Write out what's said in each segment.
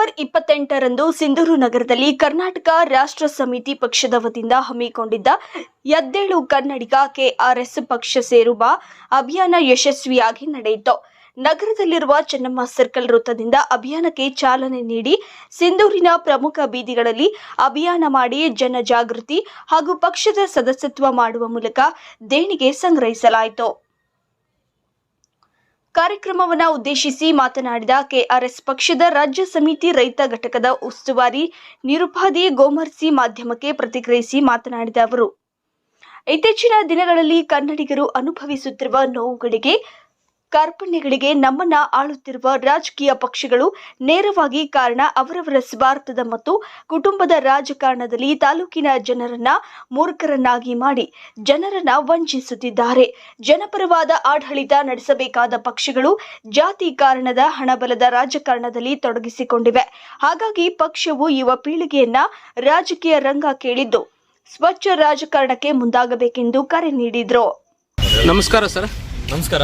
October ಇಪ್ಪತ್ತೆಂಟರಂದು Sindoor ನಗರದಲ್ಲಿ ಕರ್ನಾಟಕ ರಾಷ್ಟ್ರ ಸಮಿತಿ ಪಕ್ಷದ ವತಿಯಿಂದ ಹಮ್ಮಿಕೊಂಡಿದ್ದ ಎದ್ದೇಳು ಕನ್ನಡಿಗ ಕೆಆರ್ಎಸ್ ಪಕ್ಷ ಸೇರುವ ಅಭಿಯಾನ ಯಶಸ್ವಿಯಾಗಿ ನಡೆಯಿತು. ನಗರದಲ್ಲಿರುವ ಚೆನ್ನಮ್ಮ ಸರ್ಕಲ್ ವೃತ್ತದಿಂದ ಅಭಿಯಾನಕ್ಕೆ ಚಾಲನೆ ನೀಡಿ ಸಿಂಧೂರಿನ ಪ್ರಮುಖ ಬೀದಿಗಳಲ್ಲಿ ಅಭಿಯಾನ ಮಾಡಿ ಜನಜಾಗೃತಿ ಹಾಗೂ ಪಕ್ಷದ ಸದಸ್ಯತ್ವ ಮಾಡುವ ಮೂಲಕ ದೇಣಿಗೆ ಸಂಗ್ರಹಿಸಲಾಯಿತು. ಕಾರ್ಯಕ್ರಮವನ್ನು ಉದ್ದೇಶಿಸಿ ಮಾತನಾಡಿದ ಕೆಆರ್ಎಸ್ ಪಕ್ಷದ ರಾಜ್ಯ ಸಮಿತಿ ರೈತ ಘಟಕದ ಉಸ್ತುವಾರಿ ನಿರುಪಾದಿ ಗೋಮರ್ಸಿ ಮಾಧ್ಯಮಕ್ಕೆ ಪ್ರತಿಕ್ರಿಯಿಸಿ ಮಾತನಾಡಿದ ಅವರು, ಇತ್ತೀಚಿನ ದಿನಗಳಲ್ಲಿ ಕನ್ನಡಿಗರು ಅನುಭವಿಸುತ್ತಿರುವ ನೋವುಗಳಿಗೆ ಕಾರ್ಪಣ್ಯಗಳಿಗೆ ನಮ್ಮನ್ನ ಆಳುತ್ತಿರುವ ರಾಜಕೀಯ ಪಕ್ಷಗಳು ನೇರವಾಗಿ ಕಾರಣ ಅವರವರ ಸ್ವಾರ್ಥದ ಮತ್ತು ಕುಟುಂಬದ ರಾಜಕಾರಣದಲ್ಲಿ ತಾಲೂಕಿನ ಜನರನ್ನ ಮೂರ್ಖರನ್ನಾಗಿ ಮಾಡಿ ಜನರನ್ನ ವಂಚಿಸುತ್ತಿದ್ದಾರೆ. ಜನಪರವಾದ ಆಡಳಿತ ನಡೆಸಬೇಕಾದ ಪಕ್ಷಗಳು ಜಾತಿ ಕಾರಣದ ಹಣಬಲದ ರಾಜಕಾರಣದಲ್ಲಿ ತೊಡಗಿಸಿಕೊಂಡಿವೆ. ಹಾಗಾಗಿ ಪಕ್ಷವು ಯುವ ಪೀಳಿಗೆಯನ್ನ ರಾಜಕೀಯ ರಂಗ ಕೇಳಿದ್ದು ಸ್ವಚ್ಛ ರಾಜಕಾರಣಕ್ಕೆ ಮುಂದಾಗಬೇಕೆಂದು ಕರೆ ನೀಡಿದ್ರು. ನಮಸ್ಕಾರ ಸರ್. ನಮಸ್ಕಾರ.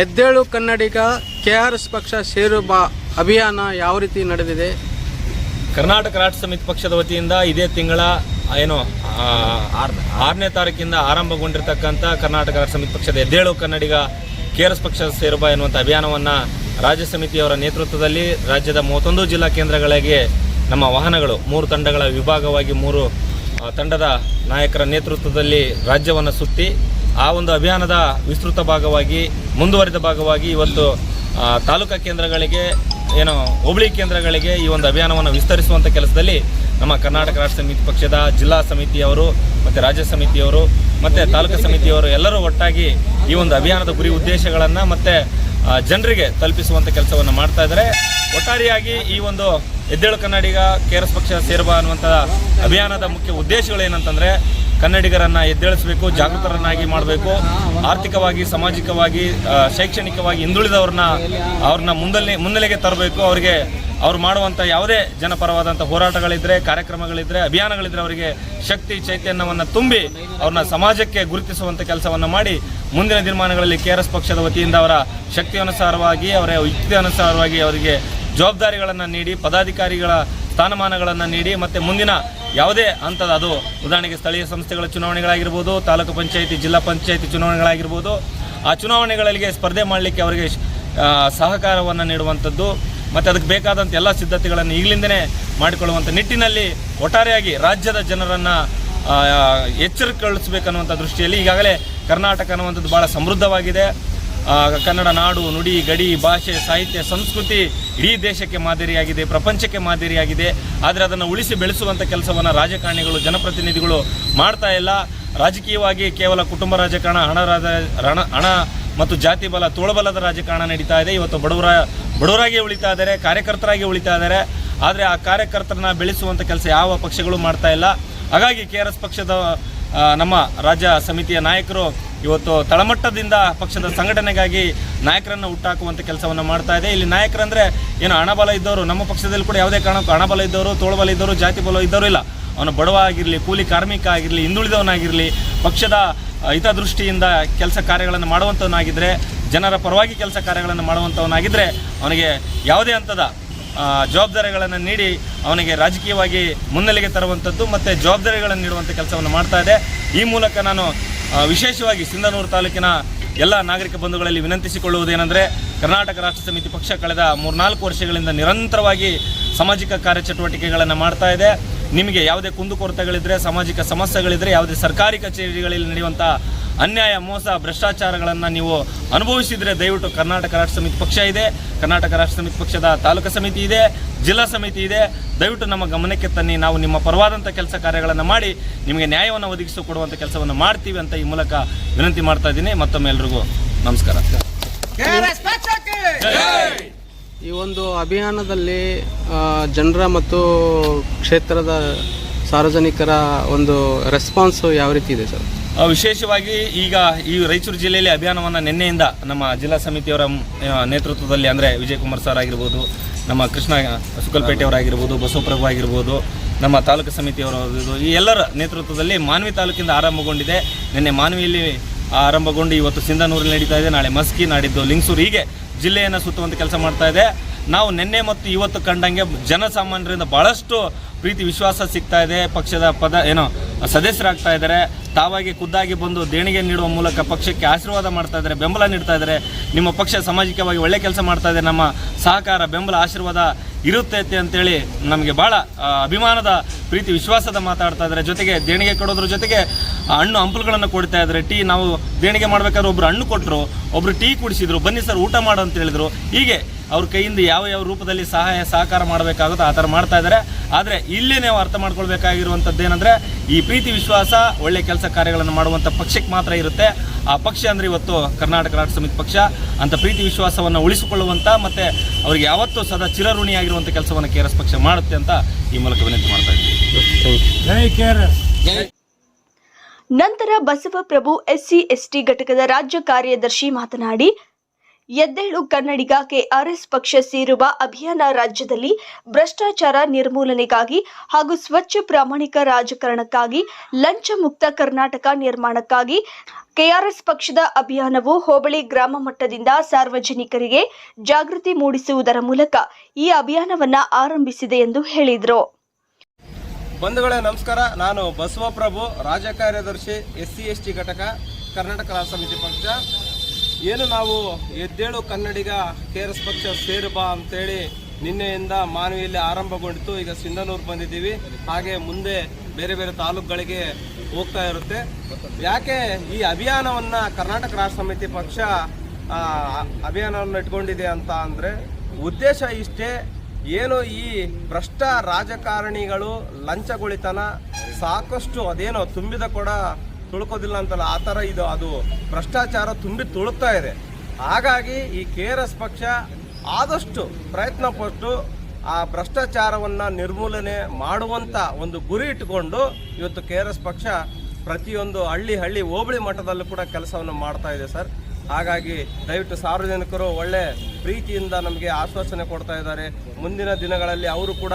ಎದ್ದೇಳು ಕನ್ನಡಿಗ ಕೆ ಆರ್ ಎಸ್ ಪಕ್ಷ ಸೇರು ಬಾ ಅಭಿಯಾನ ಯಾವ ರೀತಿ ನಡೆದಿದೆ? ಕರ್ನಾಟಕ ರಾಜ್ಯ ಸಮಿತಿ ಪಕ್ಷದ ವತಿಯಿಂದ ಇದೇ ತಿಂಗಳ ಏನು ಆರನೇ ತಾರೀಕಿಂದ ಆರಂಭಗೊಂಡಿರ್ತಕ್ಕಂಥ ಕರ್ನಾಟಕ ರಾಜ್ಯ ಸಮಿತಿ ಪಕ್ಷದ ಎದ್ದೇಳು ಕನ್ನಡಿಗ ಕೆ ಆರ್ ಎಸ್ ಪಕ್ಷ ಸೇರುಬಾ ಎನ್ನುವಂಥ ಅಭಿಯಾನವನ್ನು ರಾಜ್ಯ ಸಮಿತಿಯವರ ನೇತೃತ್ವದಲ್ಲಿ ರಾಜ್ಯದ ಮೂವತ್ತೊಂದು ಜಿಲ್ಲಾ ಕೇಂದ್ರಗಳಿಗೆ ನಮ್ಮ ವಾಹನಗಳು, ಮೂರು ತಂಡಗಳ ವಿಭಾಗವಾಗಿ ಮೂರು ತಂಡದ ನಾಯಕರ ನೇತೃತ್ವದಲ್ಲಿ ರಾಜ್ಯವನ್ನು ಸುತ್ತಿ ಆ ಒಂದು ಅಭಿಯಾನದ ವಿಸ್ತೃತ ಭಾಗವಾಗಿ, ಮುಂದುವರಿದ ಭಾಗವಾಗಿ ಇವತ್ತು ತಾಲೂಕಾ ಕೇಂದ್ರಗಳಿಗೆ, ಏನು, ಹೋಬಳಿ ಕೇಂದ್ರಗಳಿಗೆ ಈ ಒಂದು ಅಭಿಯಾನವನ್ನು ವಿಸ್ತರಿಸುವಂಥ ಕೆಲಸದಲ್ಲಿ ನಮ್ಮ ಕರ್ನಾಟಕ ರಾಷ್ಟ್ರ ಸಮಿತಿ ಪಕ್ಷದ ಜಿಲ್ಲಾ ಸಮಿತಿಯವರು, ಮತ್ತು ರಾಜ್ಯ ಸಮಿತಿಯವರು, ಮತ್ತು ತಾಲೂಕು ಸಮಿತಿಯವರು ಎಲ್ಲರೂ ಒಟ್ಟಾಗಿ ಈ ಒಂದು ಅಭಿಯಾನದ ಗುರಿ ಉದ್ದೇಶಗಳನ್ನು ಮತ್ತು ಜನರಿಗೆ ತಲುಪಿಸುವಂಥ ಕೆಲಸವನ್ನು ಮಾಡ್ತಾ ಇದ್ದಾರೆ. ಒಟ್ಟಾರೆಯಾಗಿ ಈ ಒಂದು ಎದ್ದೇಳು ಕನ್ನಡಿಗ, ಕೆ ಆರ್ ಎಸ್ ಪಕ್ಷ ಸೇರ್ಬಾ ಅನ್ನುವಂಥ ಅಭಿಯಾನದ ಮುಖ್ಯ ಉದ್ದೇಶಗಳು ಏನಂತಂದರೆ ಕನ್ನಡಿಗರನ್ನ ಎದ್ದೇಳಿಸಬೇಕು, ಜಾಗೃತರನ್ನಾಗಿ ಮಾಡಬೇಕು, ಆರ್ಥಿಕವಾಗಿ, ಸಾಮಾಜಿಕವಾಗಿ ಶೈಕ್ಷಣಿಕವಾಗಿ ಹಿಂದುಳಿದವ್ರನ್ನ ಅವ್ರನ್ನ ಮುಂದಲ್ಲಿ ಮುನ್ನೆಲೆಗೆ ತರಬೇಕು. ಅವರಿಗೆ ಅವ್ರು ಮಾಡುವಂಥ ಯಾವುದೇ ಜನಪರವಾದಂಥ ಹೋರಾಟಗಳಿದ್ರೆ, ಕಾರ್ಯಕ್ರಮಗಳಿದ್ರೆ, ಅಭಿಯಾನಗಳಿದ್ರೆ ಅವರಿಗೆ ಶಕ್ತಿ, ಚೈತನ್ಯವನ್ನು ತುಂಬಿ ಅವ್ರನ್ನ ಸಮಾಜಕ್ಕೆ ಗುರುತಿಸುವಂಥ ಕೆಲಸವನ್ನು ಮಾಡಿ ಮುಂದಿನ ದಿನಮಾನಗಳಲ್ಲಿ ಕೆ ಪಕ್ಷದ ವತಿಯಿಂದ ಅವರ ಶಕ್ತಿಯನುಸಾರವಾಗಿ, ಅವರ ಯುಕ್ತಿ ಅನುಸಾರವಾಗಿ ಅವರಿಗೆ ಜವಾಬ್ದಾರಿಗಳನ್ನು ನೀಡಿ, ಪದಾಧಿಕಾರಿಗಳ ಸ್ಥಾನಮಾನಗಳನ್ನು ನೀಡಿ, ಮತ್ತು ಮುಂದಿನ ಯಾವುದೇ ಹಂತದ ಅದು ಉದಾಹರಣೆಗೆ ಸ್ಥಳೀಯ ಸಂಸ್ಥೆಗಳ ಚುನಾವಣೆಗಳಾಗಿರ್ಬೋದು, ತಾಲೂಕು ಪಂಚಾಯಿತಿ, ಜಿಲ್ಲಾ ಪಂಚಾಯಿತಿ ಚುನಾವಣೆಗಳಾಗಿರ್ಬೋದು, ಆ ಚುನಾವಣೆಗಳಿಗೆ ಸ್ಪರ್ಧೆ ಮಾಡಲಿಕ್ಕೆ ಅವರಿಗೆ ಸಹಕಾರವನ್ನು ನೀಡುವಂಥದ್ದು, ಮತ್ತು ಅದಕ್ಕೆ ಬೇಕಾದಂಥ ಎಲ್ಲ ಸಿದ್ಧತೆಗಳನ್ನು ಈಗಲಿಂದನೇ ಮಾಡಿಕೊಳ್ಳುವಂಥ ನಿಟ್ಟಿನಲ್ಲಿ ಒಟ್ಟಾರೆಯಾಗಿ ರಾಜ್ಯದ ಜನರನ್ನು ಎಚ್ಚರಿಕೆಗೊಳಿಸಬೇಕನ್ನುವಂಥ ದೃಷ್ಟಿಯಲ್ಲಿ ಈಗಾಗಲೇ ಕರ್ನಾಟಕ ಅನ್ನುವಂಥದ್ದು ಭಾಳ ಸಮೃದ್ಧವಾಗಿದೆ. ಕನ್ನಡ ನಾಡು, ನುಡಿ, ಗಡಿ, ಭಾಷೆ, ಸಾಹಿತ್ಯ, ಸಂಸ್ಕೃತಿ ಇಡೀ ದೇಶಕ್ಕೆ ಮಾದರಿಯಾಗಿದೆ, ಪ್ರಪಂಚಕ್ಕೆ ಮಾದರಿಯಾಗಿದೆ. ಆದರೆ ಅದನ್ನು ಉಳಿಸಿ ಬೆಳೆಸುವಂಥ ಕೆಲಸವನ್ನು ರಾಜಕಾರಣಿಗಳು, ಜನಪ್ರತಿನಿಧಿಗಳು ಮಾಡ್ತಾ ಇಲ್ಲ. ರಾಜಕೀಯವಾಗಿ ಕೇವಲ ಕುಟುಂಬ ರಾಜಕಾರಣ, ಹಣ ರಾಜ ಹಣ ಹಣ ಮತ್ತು ಜಾತಿ ಬಲ, ತೋಳಬಲದ ರಾಜಕಾರಣ ನಡೀತಾ ಇದೆ. ಇವತ್ತು ಬಡವರ, ಬಡವರಾಗಿ ಉಳಿತಾ ಇದ್ದಾರೆ, ಕಾರ್ಯಕರ್ತರಾಗಿ ಉಳಿತಾ ಇದ್ದಾರೆ. ಆದರೆ ಆ ಕಾರ್ಯಕರ್ತರನ್ನ ಬೆಳೆಸುವಂಥ ಕೆಲಸ ಯಾವ ಪಕ್ಷಗಳು ಮಾಡ್ತಾ ಇಲ್ಲ. ಹಾಗಾಗಿ ಕೆ ಆರ್ ಎಸ್ ಪಕ್ಷದ ನಮ್ಮ ರಾಜ್ಯ ಸಮಿತಿಯ ನಾಯಕರು ಇವತ್ತು ತಳಮಟ್ಟದಿಂದ ಪಕ್ಷದ ಸಂಘಟನೆಗಾಗಿ ನಾಯಕರನ್ನು ಹುಟ್ಟಾಕುವಂಥ ಕೆಲಸವನ್ನು ಮಾಡ್ತಾ ಇದೆ. ಇಲ್ಲಿ ನಾಯಕರಂದರೆ ಏನು ಹಣಬಲ ಇದ್ದವರು, ನಮ್ಮ ಪಕ್ಷದಲ್ಲಿ ಕೂಡ ಯಾವುದೇ ಕಾರಣಕ್ಕೂ ಹಣಬಲ ಇದ್ದವರು, ತೋಳಬಲ ಇದ್ದವರು, ಜಾತಿ ಬಲ ಇದ್ದವರು ಇಲ್ಲ. ಅವನು ಬಡವ ಆಗಿರಲಿ ಕೂಲಿ ಕಾರ್ಮಿಕ ಆಗಿರಲಿ, ಹಿಂದುಳಿದವನಾಗಿರಲಿ, ಪಕ್ಷದ ಹಿತದೃಷ್ಟಿಯಿಂದ ಕೆಲಸ ಕಾರ್ಯಗಳನ್ನು ಮಾಡುವಂಥವನಾಗಿದ್ದರೆ ಜನರ ಪರವಾಗಿ ಕೆಲಸ ಕಾರ್ಯಗಳನ್ನು ಮಾಡುವಂಥವನಾಗಿದ್ದರೆ ಅವನಿಗೆ ಯಾವುದೇ ಹಂತದ ಜವಾಬ್ದಾರಿಗಳನ್ನು ನೀಡಿ ಅವನಿಗೆ ರಾಜಕೀಯವಾಗಿ ಮುನ್ನೆಲೆಗೆ ತರುವಂಥದ್ದು ಮತ್ತು ಜವಾಬ್ದಾರಿಗಳನ್ನು ನೀಡುವಂಥ ಕೆಲಸವನ್ನು ಮಾಡ್ತಾ ಇದೆ. ಈ ಮೂಲಕ ನಾನು ವಿಶೇಷವಾಗಿ ಸಿಂಧನೂರು ತಾಲೂಕಿನ ಎಲ್ಲ ನಾಗರಿಕ ಬಂಧುಗಳಲ್ಲಿ ವಿನಂತಿಸಿಕೊಳ್ಳುವುದೇನೆಂದರೆ ಕರ್ನಾಟಕ ರಾಷ್ಟ್ರ ಸಮಿತಿ ಪಕ್ಷ ಕಳೆದ ಮೂರ್ನಾಲ್ಕು ವರ್ಷಗಳಿಂದ ನಿರಂತರವಾಗಿ ಸಾಮಾಜಿಕ ಕಾರ್ಯಚಟುವಟಿಕೆಗಳನ್ನು ಮಾಡ್ತಾ ಇದೆ. ನಿಮಗೆ ಯಾವುದೇ ಕುಂದುಕೊರತೆಗಳಿದ್ದರೆ ಸಾಮಾಜಿಕ ಸಮಸ್ಯೆಗಳಿದ್ದರೆ ಯಾವುದೇ ಸರ್ಕಾರಿ ಕಚೇರಿಗಳಲ್ಲಿ ನಡೆಯುವಂಥ ಅನ್ಯಾಯ ಮೋಸ ಭ್ರಷ್ಟಾಚಾರಗಳನ್ನು ನೀವು ಅನುಭವಿಸಿದರೆ ದಯವಿಟ್ಟು ಕರ್ನಾಟಕ ರಾಷ್ಟ್ರ ಸಮಿತಿ ಪಕ್ಷ ಇದೆ. ಕರ್ನಾಟಕ ರಾಷ್ಟ್ರ ಸಮಿತಿ ಪಕ್ಷದ ತಾಲೂಕು ಸಮಿತಿ ಇದೆ ಜಿಲ್ಲಾ ಸಮಿತಿ ಇದೆ. ದಯವಿಟ್ಟು ನಮ್ಮ ಗಮನಕ್ಕೆ ತನ್ನಿ ನಾವು ನಿಮ್ಮ ಪರವಾದಂಥ ಕೆಲಸ ಕಾರ್ಯಗಳನ್ನು ಮಾಡಿ ನಿಮಗೆ ನ್ಯಾಯವನ್ನು ಒದಗಿಸಿಕೊಡುವಂಥ ಕೆಲಸವನ್ನು ಮಾಡ್ತೀವಿ ಅಂತ ಈ ಮೂಲಕ ವಿನಂತಿ ಮಾಡ್ತಾ ಇದ್ದೀನಿ. ಮತ್ತೊಮ್ಮೆ ಎಲ್ರಿಗೂ ನಮಸ್ಕಾರ. ಈ ಒಂದು ಅಭಿಯಾನದಲ್ಲಿ ಜನರ ಮತ್ತು ಕ್ಷೇತ್ರದ ಸಾರ್ವಜನಿಕರ ಒಂದು ರೆಸ್ಪಾನ್ಸು ಯಾವ ರೀತಿ ಇದೆ ಸರ್? ವಿಶೇಷವಾಗಿ ಈಗ ಈ ರಾಯಚೂರು ಜಿಲ್ಲೆಯಲ್ಲಿ ಅಭಿಯಾನವನ್ನು ನಿನ್ನೆಯಿಂದ ನಮ್ಮ ಜಿಲ್ಲಾ ಸಮಿತಿಯವರ ನೇತೃತ್ವದಲ್ಲಿ ಅಂದರೆ ವಿಜಯಕುಮಾರ್ ಸರ್ ಆಗಿರ್ಬೋದು, ನಮ್ಮ ಕೃಷ್ಣ ಸುಕಲ್ಪೇಟೆಯವರಾಗಿರ್ಬೋದು ಬಸವಪ್ರಭು ಆಗಿರ್ಬೋದು, ನಮ್ಮ ತಾಲೂಕು ಸಮಿತಿಯವರಾಗಿರ್ಬೋದು ಈ ಎಲ್ಲರ ನೇತೃತ್ವದಲ್ಲಿ ಮಾನ್ವಿ ತಾಲೂಕಿಂದ ಆರಂಭಗೊಂಡಿದೆ. ನಿನ್ನೆ ಮಾನ್ವಿಯಲ್ಲಿ ಆರಂಭಗೊಂಡು ಇವತ್ತು ಸಿಂಧನೂರಲ್ಲಿ ನಡೀತಾ ಇದೆ. ನಾಳೆ ಮಸ್ಕಿ, ನಾಡಿದ್ದು ಲಿಂಗಸೂರು, ಹೀಗೆ ಜಿಲ್ಲೆಯನ್ನು ಸುತ್ತುವಂಥ ಕೆಲಸ ಮಾಡ್ತಾ ಇದೆ. ನಾವು ನಿನ್ನೆ ಮತ್ತು ಇವತ್ತು ಕಂಡಂಗೆ ಜನಸಾಮಾನ್ಯರಿಂದ ಭಾಳಷ್ಟು ಪ್ರೀತಿ, ವಿಶ್ವಾಸ ಸಿಗ್ತಾ ಇದೆ. ಪಕ್ಷದ ಪದ, ಏನೋ, ಸದಸ್ಯರಾಗ್ತಾ ಇದ್ದಾರೆ. ತಾವಾಗಿ ಖುದ್ದಾಗಿ ಬಂದು ದೇಣಿಗೆ ನೀಡುವ ಮೂಲಕ ಪಕ್ಷಕ್ಕೆ ಆಶೀರ್ವಾದ ಮಾಡ್ತಾ ಇದ್ದಾರೆ, ಬೆಂಬಲ ನೀಡ್ತಾ ಇದ್ದಾರೆ. ನಿಮ್ಮ ಪಕ್ಷ ಸಾಮಾಜಿಕವಾಗಿ ಒಳ್ಳೆ ಕೆಲಸ ಮಾಡ್ತಾ ಇದೆ, ನಮ್ಮ ಸಹಕಾರ, ಬೆಂಬಲ, ಆಶೀರ್ವಾದ ಇರುತ್ತೈತೆ ಅಂತೇಳಿ ನಮಗೆ ಭಾಳ ಅಭಿಮಾನದ ಪ್ರೀತಿ, ವಿಶ್ವಾಸದ ಮಾತಾಡ್ತಾ ಇದ್ದಾರೆ. ಜೊತೆಗೆ ದೇಣಿಗೆ ಕೊಡೋದ್ರ ಜೊತೆಗೆ ಹಣ್ಣು ಹಂಪಲುಗಳನ್ನು ಕೊಡ್ತಾ ಇದ್ದಾರೆ. ಟೀ ನಾವು ದೇಣಿಗೆ ಮಾಡಬೇಕಾದ್ರೆ ಒಬ್ಬರು ಹಣ್ಣು ಕೊಟ್ಟರು ಒಬ್ಬರು ಟೀ ಕುಡಿಸಿದ್ರು, ಬನ್ನಿ ಸರ್, ಊಟ ಮಾಡು ಅಂತ ಹೇಳಿದರು. ಹೀಗೆ ಅವ್ರ ಕೈಯಿಂದ ಯಾವ ಯಾವ ರೂಪದಲ್ಲಿ ಸಹಾಯ ಸಹಕಾರ ಮಾಡಬೇಕಾಗುತ್ತೋ ಆ ಥರ ಮಾಡ್ತಾ ಇದ್ದಾರೆ. ಆದರೆ ಇಲ್ಲಿ ನಾವು ಅರ್ಥ ಮಾಡ್ಕೊಳ್ಬೇಕಾಗಿರುವಂಥದ್ದು ಏನಂದರೆ ಈ ಪ್ರೀತಿ ವಿಶ್ವಾಸ ಒಳ್ಳೆ ಕೆಲಸ ಕಾರ್ಯಗಳನ್ನು ಮಾಡುವಂಥ ಪಕ್ಷಕ್ಕೆ ಮಾತ್ರ ಇರುತ್ತೆ. ಆ ಪಕ್ಷ ಅಂದರೆ ಇವತ್ತು ಕರ್ನಾಟಕ ರಾಜ್ಯ ಸಮಿತಿ ಪಕ್ಷ. ಅಂತ ಪ್ರೀತಿ ವಿಶ್ವಾಸವನ್ನು ಉಳಿಸಿಕೊಳ್ಳುವಂಥ ಮತ್ತು ಅವರಿಗೆ ಯಾವತ್ತೂ ಸದಾ ಚಿರಋಣಿಯಾಗಿರುವಂಥ ಕೆಲಸವನ್ನು ಕೆ ಆರ್ ಎಸ್ ಪಕ್ಷ ಮಾಡುತ್ತೆ ಅಂತ ಈ ಮೂಲಕ ವಿನಂತಿ ಮಾಡ್ತಾ ಇದ್ದೀವಿ ನಂತರ ಬಸವಪ್ರಭು ಎಸ್ಸಿ ಎಸ್ಟಿ ಘಟಕದ ರಾಜ್ಯ ಕಾರ್ಯದರ್ಶಿ ಮಾತನಾಡಿ ಎದ್ದೇಳು ಕನ್ನಡಿಗ ಕೆಆರ್ಎಸ್ ಪಕ್ಷ ಸೇರುವ ಅಭಿಯಾನ ರಾಜ್ಯದಲ್ಲಿ ಭ್ರಷ್ಟಾಚಾರ ನಿರ್ಮೂಲನೆಗಾಗಿ ಹಾಗೂ ಸ್ವಚ್ಛ ಪ್ರಾಮಾಣಿಕ ರಾಜಕಾರಣಕ್ಕಾಗಿ ಲಂಚ ಮುಕ್ತ ಕರ್ನಾಟಕ ನಿರ್ಮಾಣಕ್ಕಾಗಿ ಕೆಆರ್ಎಸ್ ಪಕ್ಷದ ಅಭಿಯಾನವು ಹೋಬಳಿ ಗ್ರಾಮ ಮಟ್ಟದಿಂದ ಸಾರ್ವಜನಿಕರಿಗೆ ಜಾಗೃತಿ ಮೂಡಿಸುವುದರ ಮೂಲಕ ಈ ಅಭಿಯಾನವನ್ನು ಆರಂಭಿಸಿದೆ ಎಂದು ಹೇಳಿದರು. ಬಂಧುಗಳೇ, ನಮಸ್ಕಾರ. ನಾನು ಬಸವಪ್ರಭು, ರಾಜ್ಯ ಕಾರ್ಯದರ್ಶಿ ಎಸ್ ಸಿ ಎಸ್ ಟಿ ಘಟಕ, ಕರ್ನಾಟಕ ಸಮಿತಿ ಪಕ್ಷ. ಏನು ನಾವು ಎದ್ದೇಳು ಕನ್ನಡಿಗ ಕೆ ಆರ್ ಎಸ್ ಪಕ್ಷ ಸೇರು ಬಾ ಅಂತೇಳಿ ನಿನ್ನೆಯಿಂದ ಮಾನವಿಯಲ್ಲಿ ಆರಂಭಗೊಂಡಿತು ಈಗ ಸಿಂಧನೂರು ಬಂದಿದ್ದೀವಿ. ಹಾಗೆ ಮುಂದೆ ಬೇರೆ ಬೇರೆ ತಾಲೂಕುಗಳಿಗೆ ಹೋಗ್ತಾ ಇರುತ್ತೆ. ಯಾಕೆ ಈ ಅಭಿಯಾನವನ್ನು ಕರ್ನಾಟಕ ರಾಷ್ಟ್ರ ಸಮಿತಿ ಪಕ್ಷ ಅಭಿಯಾನವನ್ನು ಇಟ್ಕೊಂಡಿದೆ ಅಂತ ಅಂದರೆ ಉದ್ದೇಶ ಇಷ್ಟೇ. ಏನು ಈ ಭ್ರಷ್ಟ ರಾಜಕಾರಣಿಗಳು ಲಂಚಗೊಳಿತನ ಸಾಕಷ್ಟು ಅದೇನೋ ತುಂಬಿದ ಕೂಡ ತುಳ್ಕೋದಿಲ್ಲ ಅಂತಲ್ಲ, ಆ ಥರ ಇದು, ಅದು ಭ್ರಷ್ಟಾಚಾರ ತುಂಬಿ ತುಳುಕ್ತಾ ಇದೆ. ಹಾಗಾಗಿ ಈ ಕೆ ಆರ್ ಎಸ್ ಪಕ್ಷ ಆದಷ್ಟು ಪ್ರಯತ್ನ ಪಟ್ಟು ಆ ಭ್ರಷ್ಟಾಚಾರವನ್ನು ನಿರ್ಮೂಲನೆ ಮಾಡುವಂಥ ಒಂದು ಗುರಿ ಇಟ್ಟುಕೊಂಡು ಇವತ್ತು ಕೆ ಆರ್ ಎಸ್ ಪಕ್ಷ ಪ್ರತಿಯೊಂದು ಹಳ್ಳಿ ಹಳ್ಳಿ ಹೋಬಳಿ ಮಟ್ಟದಲ್ಲೂ ಕೂಡ ಕೆಲಸವನ್ನು ಮಾಡ್ತಾ ಇದೆ ಸರ್. ಹಾಗಾಗಿ ದಯವಿಟ್ಟು ಸಾರ್ವಜನಿಕರು ಒಳ್ಳೆ ಪ್ರೀತಿಯಿಂದ ನಮಗೆ ಆಶ್ವಾಸನೆ ಕೊಡ್ತಾ ಇದ್ದಾರೆ. ಮುಂದಿನ ದಿನಗಳಲ್ಲಿ ಅವರು ಕೂಡ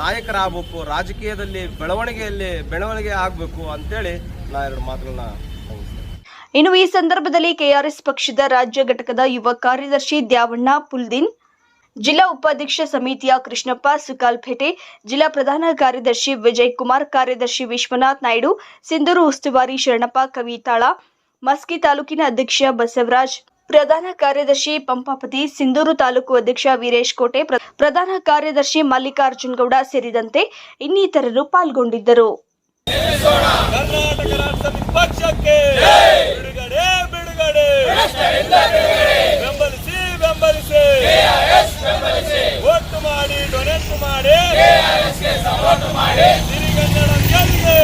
ನಾಯಕರಾಗಬೇಕು, ರಾಜಕೀಯದಲ್ಲಿ ಬೆಳವಣಿಗೆಯಲ್ಲಿ ಬೆಳವಣಿಗೆ ಆಗಬೇಕು ಅಂತೇಳಿ ನಾ ಎರಡು ಮಾತುಗಳನ್ನ. ಇನ್ನು ಈ ಸಂದರ್ಭದಲ್ಲಿ ಕೆಆರ್ಎಸ್ ಪಕ್ಷದ ರಾಜ್ಯ ಘಟಕದ ಯುವ ಕಾರ್ಯದರ್ಶಿ ದ್ಯಾವಣ್ಣ ಪುಲ್ದಿನ್, ಜಿಲ್ಲಾ ಉಪಾಧ್ಯಕ್ಷ ಸಮಿತಿಯ ಕೃಷ್ಣಪ್ಪ ಸುಕಾಲ್ಪೇಟೆ ಜಿಲ್ಲಾ ಪ್ರಧಾನ ಕಾರ್ಯದರ್ಶಿ ವಿಜಯ್ ಕುಮಾರ್ ಕಾರ್ಯದರ್ಶಿ ವಿಶ್ವನಾಥ್ ನಾಯ್ಡು, ಸಿಂಧೂರು ಉಸ್ತುವಾರಿ ಶರಣಪ್ಪ ಕವಿತಾಳ, ಮಸ್ಕಿ ತಾಲೂಕಿನ ಅಧ್ಯಕ್ಷ ಬಸವರಾಜ್, ಪ್ರಧಾನ ಕಾರ್ಯದರ್ಶಿ ಪಂಪಾಪತಿ, ಸಿಂಧೂರು ತಾಲೂಕು ಅಧ್ಯಕ್ಷ ವೀರೇಶ್ ಕೋಟೆ, ಪ್ರ- ಪ್ರಧಾನ ಕಾರ್ಯದರ್ಶಿ ಮಲ್ಲಿಕಾರ್ಜುನ್ ಗೌಡ ಸೇರಿದಂತೆ ಇನ್ನಿತರರು ಪಾಲ್ಗೊಂಡಿದ್ದರು ಸರ್ಕಾರಕ್ಕೆ ಬಿಡುಗಡೆ ಬಿಡುಗಡೆ. ಬೆಂಬಲಿಸಿ ಬೆಂಬಲಿಸಿ. ಒಟ್ಟು ಮಾಡಿ ಡೊನೇಟ್ ಮಾಡಿ. ಸಪೋರ್ಟ್ ಮಾಡಿ. ಸಿರಿಗನ್ನಡ ಗೆಲ್ಲಿ